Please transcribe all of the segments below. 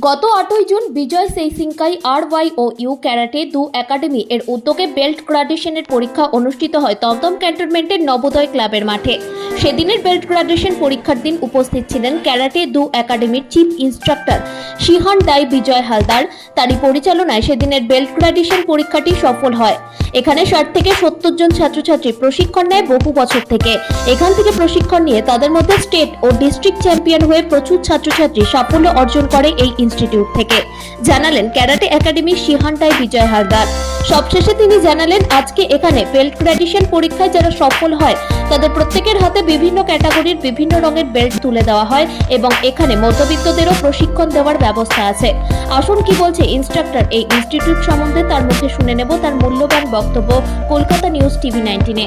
গত আটই June Bijoy Seishinkai R Y O U karate do academy এর উদ্যোগে বেল্ট গ্রাডুয়েশনের পরীক্ষা অনুষ্ঠিত হয় দমদম ক্যান্টনমেন্টের নবোদয় ক্লাবের মাঠে। সেদিনের বেল্ট গ্রাডুয়েশন পরীক্ষার দিন উপস্থিত ছিলেন ক্যারাটে দু একাডেমির চিফ ইনস্ট্রাক্টর শিহান দাই বিজয় হালদার। তারই পরিচালনায় সেদিনের বেল্ট গ্রাডুয়েশন পরীক্ষাটি সফল হয়। এখানে ষাট থেকে সত্তর জন ছাত্রছাত্রী প্রশিক্ষণ নেয় বহু বছর থেকে। এখান থেকে প্রশিক্ষণ নিয়ে তাদের মধ্যে স্টেট ও ডিস্ট্রিক্ট চ্যাম্পিয়ন হয়ে প্রচুর ছাত্রছাত্রী সাফল্য অর্জন করে এই ইনস্টিটিউট থেকে। জানালেন ক্যারাটে একাডেমির সিহানটাই বিজয় হালদার। সবশেষে তিনি জানালেন, আজকে এখানে বেল্ট গ্র্যাডুয়েশন পরীক্ষায় যারা সফল হয়, তাদের প্রত্যেকের হাতে বিভিন্ন ক্যাটাগরির বিভিন্ন রঙের বেল্ট তুলে দেওয়া হয় এবং এখানে মধ্যবিত্তদেরও প্রশিক্ষণ দেওয়ার ব্যবস্থা আছে। আসুন কি বলছে ইনস্ট্রাক্টর? এই ইনস্টিটিউট সম্বন্ধে তার মুখে শুনে নেব। তার মূল্যবান বক্তব্য কলকাতা নিউজ টিভি নাইনটিনে।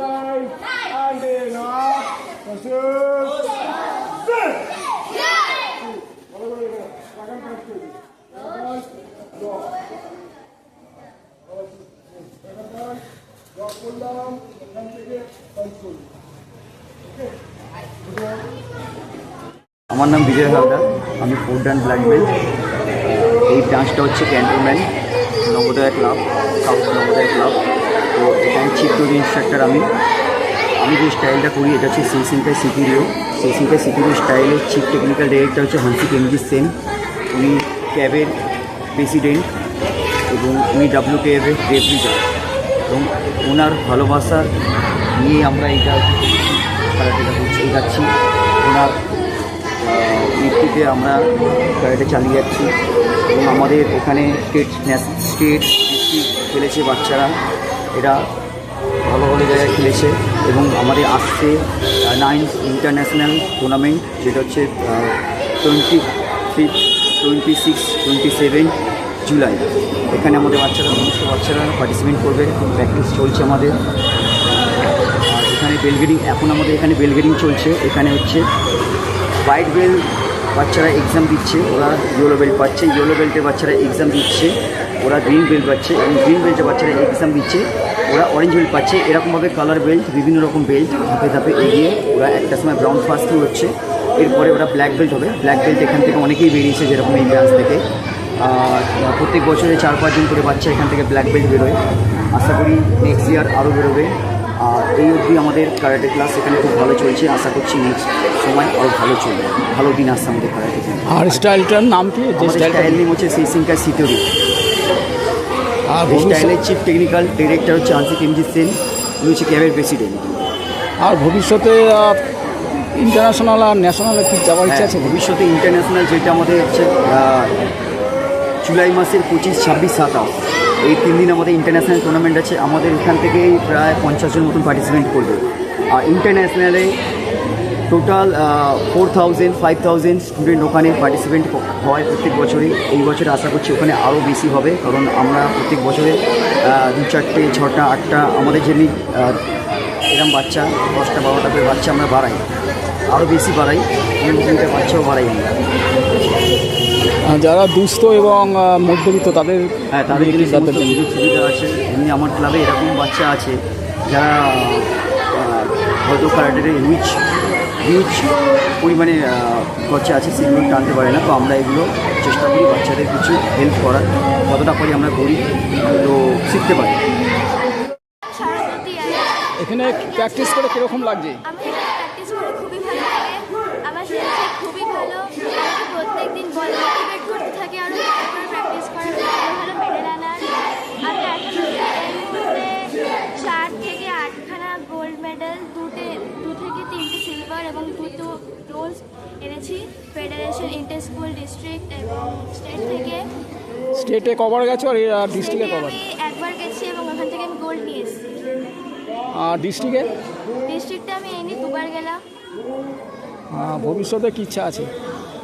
Nine, and then up. That's it. আমার নাম বিজয় হালদার আমি ফুড অ্যান্ড ব্ল্যাক বেল্ট এই ডান্সটা হচ্ছে cantonment Nabodoy club south Nabodoy club তো এখানে চিফ টুরি ইনস্ট্রাক্টর আমি। আমি যে স্টাইলটা করি, এটা হচ্ছে সেই সিনটাই সিকিরিও সেই সিনটাই সিকিরিও স্টাইলের চিফ টেকনিক্যাল ডিরেক্টর হচ্ছে হানসিক এমজি সেন উনি ক্যাবের প্রেসিডেন্ট এবং উনি ডাব্লিউ কে এফের রেফ্রিজার এবং ওনার ভালোবাসার নিয়ে আমরা এইটা খেলাটা করছি এগাচ্ছি ওনার ভিত্তিতে আমরা ক্যারেটে চালিয়ে যাচ্ছি। এবং আমাদের এখানে স্টেট স্টেট ডিস্ট্রিক্ট খেলেছে বাচ্চারা। এরা ভালো ভালো জায়গায় খেলেছে এবং আমাদের আসছে নাইন ইন্টারন্যাশনাল টুর্নামেন্ট যেটা হচ্ছে twenty fif twenty six twenty seven July এখানে আমাদের বাচ্চারা সমস্ত বাচ্চারা পার্টিসিপেট করবে প্র্যাকটিস চলছে আমাদের। আর এখানে বেলগেডিং এখন আমাদের এখানে বেলগেডিং চলছে। এখানে হচ্ছে হোয়াইট বেল্ট বাচ্চারা এক্সাম দিচ্ছে, ওরা ইয়েলো বেল্ট পাচ্ছে। ইয়েলো বেল্টের বাচ্চারা এক্সাম দিচ্ছে। ওরা গ্রিন বেল্ট পাচ্ছে। এবং গ্রিন বেল্টের বাচ্চারা এক্সাম দিচ্ছে। ওরা অরেঞ্জ বেল্ট পাচ্ছে। এরকমভাবে কালার বেল্ট বিভিন্ন রকম বেল্ট ধাপে ধাপে এগিয়ে ওরা একটা সময় ব্রাউন ফার্স্ট হচ্ছে এরপরে ওরা ব্ল্যাক বেল্ট হবে। ব্ল্যাক বেল্ট এখান থেকে অনেকেই বেরিয়েছে যেরকম এই ব্রাঞ্চ থেকে। আর প্রত্যেক বছরে চার পাঁচজন করে বাচ্চা এখান থেকে ব্ল্যাক বেল্ট বেরোয়। আশা করি নেক্সট ইয়ার আরও বেরোবে। আর এই অবধি আমাদের কারাটে ক্লাস এখানে খুব ভালো চলছে। আশা করছি নেক্সট সময় আরও ভালো চলবে। ভালো দিন আসছে আমাদের কারাটে আর স্টাইলটার নাম কি? স্টাইল নেম হচ্ছে সেই সিংকার সিটোরি। স্টাইলের চিফ টেকনিক্যাল ডিরেক্টর হচ্ছে আংশিক এমজি সেন উনি হচ্ছে ক্যাবের প্রেসিডেন্ট আর ভবিষ্যতে ইন্টারন্যাশনাল আর ন্যাশনালে কি যাওয়ার ইচ্ছা আছে? হ্যাঁ, ভবিষ্যতে ইন্টারন্যাশনাল যেটা আমাদের হচ্ছে জুলাই মাসের পঁচিশ ছাব্বিশ সাতাশ এই তিন দিন আমাদের ইন্টারন্যাশনাল টুর্নামেন্ট আছে। আমাদের এখান থেকেই প্রায় পঞ্চাশ জন মতন পার্টিসিপেট করবে। আর ইন্টারন্যাশনালে total four thousand five thousand student ওখানে পার্টিসিপেন্ট হয় প্রত্যেক বছরই। এই বছরে আশা করছি ওখানে আরও বেশি হবে কারণ আমরা প্রত্যেক বছরে দু চারটে ছটা আটটা আমাদের যেমনি এরকম বাচ্চা দশটা বারোটা করে বাচ্চা আমরা বাড়াই। আরও বেশি বাড়াই এবং তিনটে বাচ্চাও বাড়াই যারা দুস্থ এবং মধ্যবিত্ত তাদের হ্যাঁ তাদের সুযোগ সুবিধা আছে। এমনি আমার ক্লাবে এরকম বাচ্চা আছে যারা হয়তো কারাটের হিউজ হিউজ পরিমাণে খরচা আছে সেগুলো টানতে পারে না। তো আমরা এগুলো চেষ্টা করি বাচ্চাদের কিছু হেল্প করার। কতটা পারি আমরা করি তো শিখতে পারি। এখানে প্র্যাকটিস করে কীরকম লাগছে? আমার প্র্যাকটিস করে খুবই ভালো লাগে। আমার খুবই ভালো। আমাকে প্রত্যেক দিন বল দুটো রোলস এনেছি ফেডারেশন ইন্টার স্কুল ডিস্ট্রিক্ট এবং স্টেট থেকে। স্টেটে কভার গেছো আর ডিস্ট্রিক্টে কভার? আমি একবার গেছি এবং ওখান থেকে আমি গোল্ড নিয়ে এসেছি। আর ডিস্ট্রিক্টে ডিস্ট্রিক্টে আমি এনে দুবার গেলাম। ভবিষ্যতে কি ইচ্ছা আছে?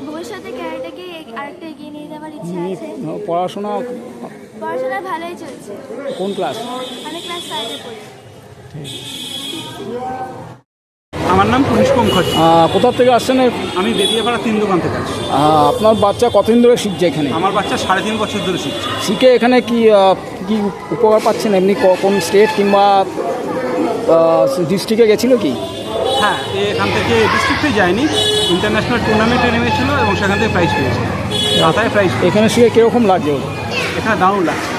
ভবিষ্যতে ক্যারেটাকে আরেকটা এগিয়ে নিয়ে যাওয়ার ইচ্ছা আছে। পড়াশোনা? পড়াশোনা ভালোই চলছে। কোন ক্লাস আমি ক্লাস ফাইভে পড়ি। আমার নাম কনিষ্ক মুখার্জি কোথা থেকে আসছেন? আমি বেদিয়াপাড়া তিন দোকান থেকে আসছি। আপনার বাচ্চা কতদিন ধরে শিখছে এখানে? আমার বাচ্চা সাড়ে তিন বছর ধরে শিখছে। শিখে এখানে কি কি উপকার পাচ্ছেন? এমনি কোন স্টেট কিংবা ডিস্ট্রিক্টে গেছিল কি? হ্যাঁ এখান থেকে ডিস্ট্রিক্টে যায়নি। ইন্টারন্যাশনাল টুর্নামেন্টে নেমেছিল এবং সেখান থেকে প্রাইজ পেয়েছে। মাথায় প্রাইজ এখানে শিখে কীরকম লাগছে? এখানে দারুণ লাগছে।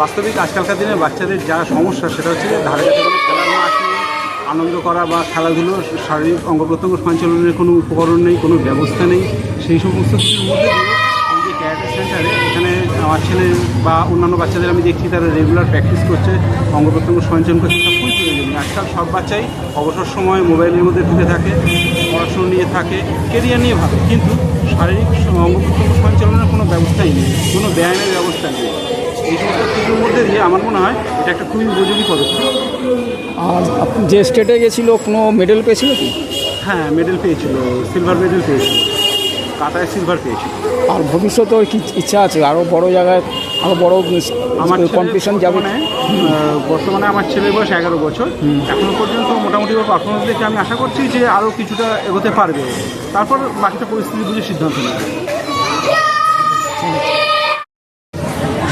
বাস্তবিক আজকালকার দিনে বাচ্চাদের যা সমস্যা সেটা হচ্ছে ধারে কাছে কোনো খেলার আনন্দ করা বা খেলাধুলো, শারীরিক অঙ্গ প্রত্যঙ্গ সঞ্চালনের কোনো উপকরণ নেই, কোনো ব্যবস্থা নেই। সেই সমস্ত মধ্যে যে সেন্টারে এখানে আমার ছেলে বা অন্যান্য বাচ্চাদের আমি দেখছি, তারা রেগুলার প্র্যাকটিস করছে, অঙ্গ প্রত্যঙ্গ সঞ্চালন করছে, সব খুবই প্রয়োজনীয়। আজকাল সব বাচ্চাই অবসর সময় মোবাইলের মধ্যে ঢুকে থাকে, পড়াশুনো নিয়ে থাকে কেরিয়ার নিয়ে ভাবে। কিন্তু শারীরিক অঙ্গ প্রত্যঙ্গ সঞ্চালনের কোনো ব্যবস্থাই নেই, কোনো ব্যায়ামের ব্যবস্থা নেই। এই সমস্ত কিছুর মধ্যে দিয়ে আমার মনে হয় এটা একটা খুবই উপযোগী পদক্ষেপ। আর আপনি যে স্টেটে গেছিল কোনো মেডেল পেয়েছিল কি? হ্যাঁ মেডেল পেয়েছিল সিলভার মেডেল পেয়েছিল কাতায় সিলভার পেয়েছিল। আর ভবিষ্যতে ওর কি ইচ্ছা আছে? আরও বড় জায়গায় আরও বড় আমার কম্পিটিশন যাবে? আহ, বর্তমানে আমার ছেলের বয়স এগারো বছর। এখনও পর্যন্ত মোটামুটি ওর পারফরমেন্স দেখে আমি আশা করছি যে আরও কিছুটা এগোতে পারবে। তারপর বাকিটা পরিস্থিতি বুঝে সিদ্ধান্ত নেবে।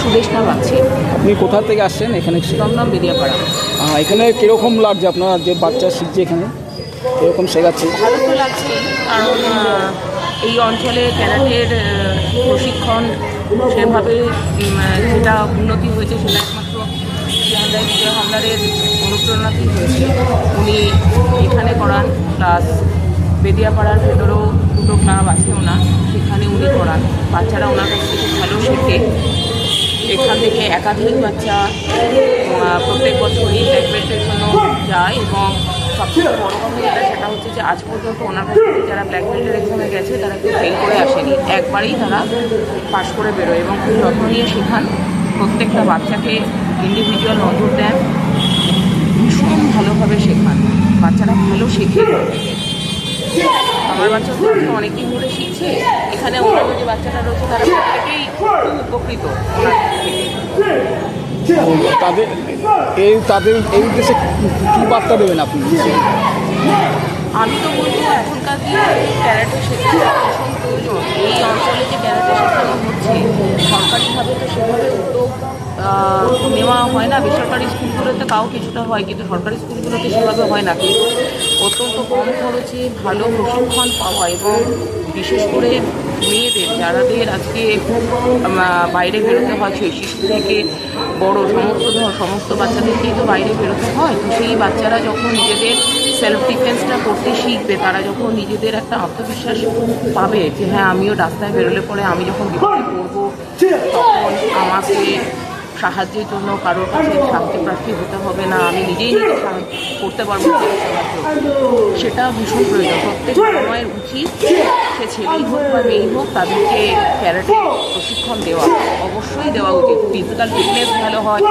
সুদেশনা পাচ্ছি আপনি কোথা থেকে আসছেন? এখানে দমদম বেরিয়াপাড়া আহ, এখানে কীরকম লাগছে আপনার যে বাচ্চা শিখছে এখানে? এরকম শেখাচ্ছে? ভালো তো লাগছে কারণ এই অঞ্চলে ক্যারাটের প্রশিক্ষণ সেভাবে যেটা উন্নতি হয়েছে সেটা একমাত্র হামলারের অনুপ্রেরণাতেই হয়েছে। উনি এখানে করান প্লাস বেদিয়াপাড়ার ভেতরেও দুটো ক্লাব আছে ওনার সেখানে উনি করান। বাচ্চারা ওনার কাছ থেকে ভালো শেখে। এখান থেকে একাধিক বাচ্চা প্রত্যেক বছরই ব্ল্যাক বেল্টের জন্য যায় এবং সবথেকে বড় কথা যেটা, সেটা হচ্ছে যে আজ পর্যন্ত ওনার কাছ থেকে যারা ব্ল্যাক বেল্টের এক্সামে গেছে, তারা কেউ ফেল করে আসেনি। একবারেই তারা পাশ করে বেরোয় এবং খুব যত্ন নিয়ে শেখান। প্রত্যেকটা বাচ্চাকে ইন্ডিভিজুয়াল নজর দেন। ভীষণ ভালোভাবে শেখান। বাচ্চারা ভালো শেখে। আমার বাচ্চা তো অনেকদিন ধরে শিখছে। এখানে অন্যান্য যে বাচ্চারা রয়েছে তারা প্রত্যেকেই খুব উপকৃত তাদের এই তাদের এই উদ্দেশ্যে কী বার্তা দেবেন আপনি? আমি তো বলব এখনকার দিনে ক্যারাটে শেখানো ভীষণ প্রয়োজন। এই অঞ্চলে যে ক্যারাটে শেখানো হচ্ছে সরকারিভাবে তো সেভাবে উদ্যোগ নেওয়া হয় না। বেসরকারি স্কুলগুলোতে তাও কিছুটা হয়, কিন্তু সরকারি স্কুলগুলোতে সেভাবে হয় না। কিন্তু অত্যন্ত কম খরচে ভালো প্রশিক্ষণ পাওয়া এবং বিশেষ করে মেয়েদের, যারাদের আজকে বাইরে বেরোতে হয়, সেই শিশু থেকে বড় সমস্ত সমস্ত বাচ্চাদেরকেই তো বাইরে বেরোতে হয়। তো সেই বাচ্চারা যখন নিজেদের সেলফ ডিফেন্সটা করতে শিখবে, তারা যখন নিজেদের একটা আত্মবিশ্বাস পাবে যে হ্যাঁ আমিও রাস্তায় বেরোলে পরে আমি যখন বিপদে পড়ব, তখন আমাকে সাহায্যের জন্য কারোর কাছে সাহায্য প্রার্থী হতে হবে না, আমি নিজেই নিজে করতে পারব সেটা ভীষণ প্রয়োজন। প্রত্যেক সময়ের উচিত সে ছেলেই হোক বা মেয়েই হোক, তাদেরকে ক্যারাটে প্রশিক্ষণ দেওয়া, অবশ্যই দেওয়া উচিত। ফিজিক্যাল ফিটনেস ভালো হয়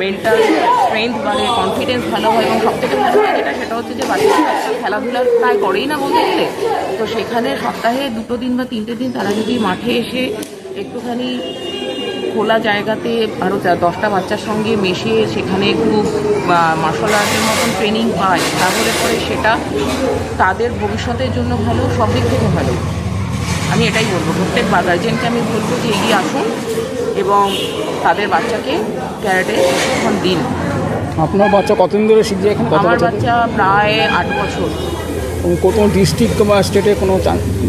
মেন্টাল স্ট্রেংথ বাড়ে কনফিডেন্স ভালো হয়, এবং সবথেকে ভালো হয় যেটা, সেটা হচ্ছে যে বাচ্চারা খেলাধুলা প্রায় করেই না বলতে গেলে। তো সেখানে সপ্তাহে দুটো দিন বা তিনটে দিন তারা যদি মাঠে এসে একটুখানি খোলা জায়গাতে আরও দশটা বাচ্চার সঙ্গে মিশিয়ে সেখানে একটু মার্শাল আর্টের মতন ট্রেনিং পায়। তাহলে পরে সেটা তাদের ভবিষ্যতের জন্য ভালো সব দিক থেকে ভালো। আমি এটাই বলব প্রত্যেক গার্জেনকে আমি বলব যে এগিয়ে আসুন এবং তাদের বাচ্চাকে ক্যারেটে প্রশিক্ষণ দিন। আপনার বাচ্চা কতদিন ধরে শিখছে এখানে? আমার বাচ্চা প্রায় আট বছর। কোন ডিস্ট্রিক্ট বা স্টেটে কোনো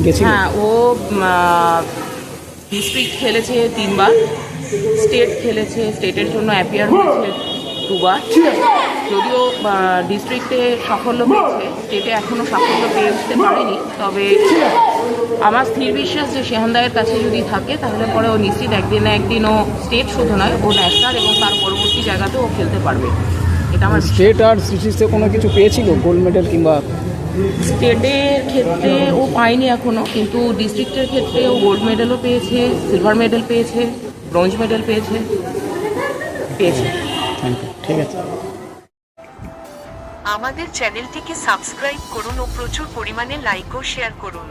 গেছিল? হ্যাঁ ও ডিস্ট্রিক্ট খেলেছে তিনবার। স্টেট খেলেছে স্টেটের জন্য অ্যাপিয়ার হয়েছে দুবার। যদিও ডিস্ট্রিক্টে সাফল্য পেয়েছে স্টেটে এখনও সাফল্য পেয়ে উঠতে পারেনি তবে আমার স্থির বিশ্বাস যে সেহানদায়ের কাছে যদি থাকে তাহলে পরে ও নিশ্চিত একদিন না একদিন ও স্টেট শুধু নয় ও ন্যাশনাল এবং তার পরবর্তী জায়গাতেও ও খেলতে পারবে। এটা আমার স্টেট আর সিটিসে কোনো কিছু পেয়েছিল গোল্ড মেডেল কিংবা স্টেটের ক্ষেত্রে ও পায়নি এখনও কিন্তু ডিস্ট্রিক্টের ক্ষেত্রে ও গোল্ড মেডেলও পেয়েছে সিলভার মেডেল পেয়েছে। ব্রোঞ্জ মেডেল পেয়েছে? পেয়েছে। থ্যাংক ইউ ঠিক আছে। আমাদের চ্যানেলটিকে সাবস্ক্রাইব করুন ও প্রচুর পরিমাণে লাইক ও শেয়ার করুন।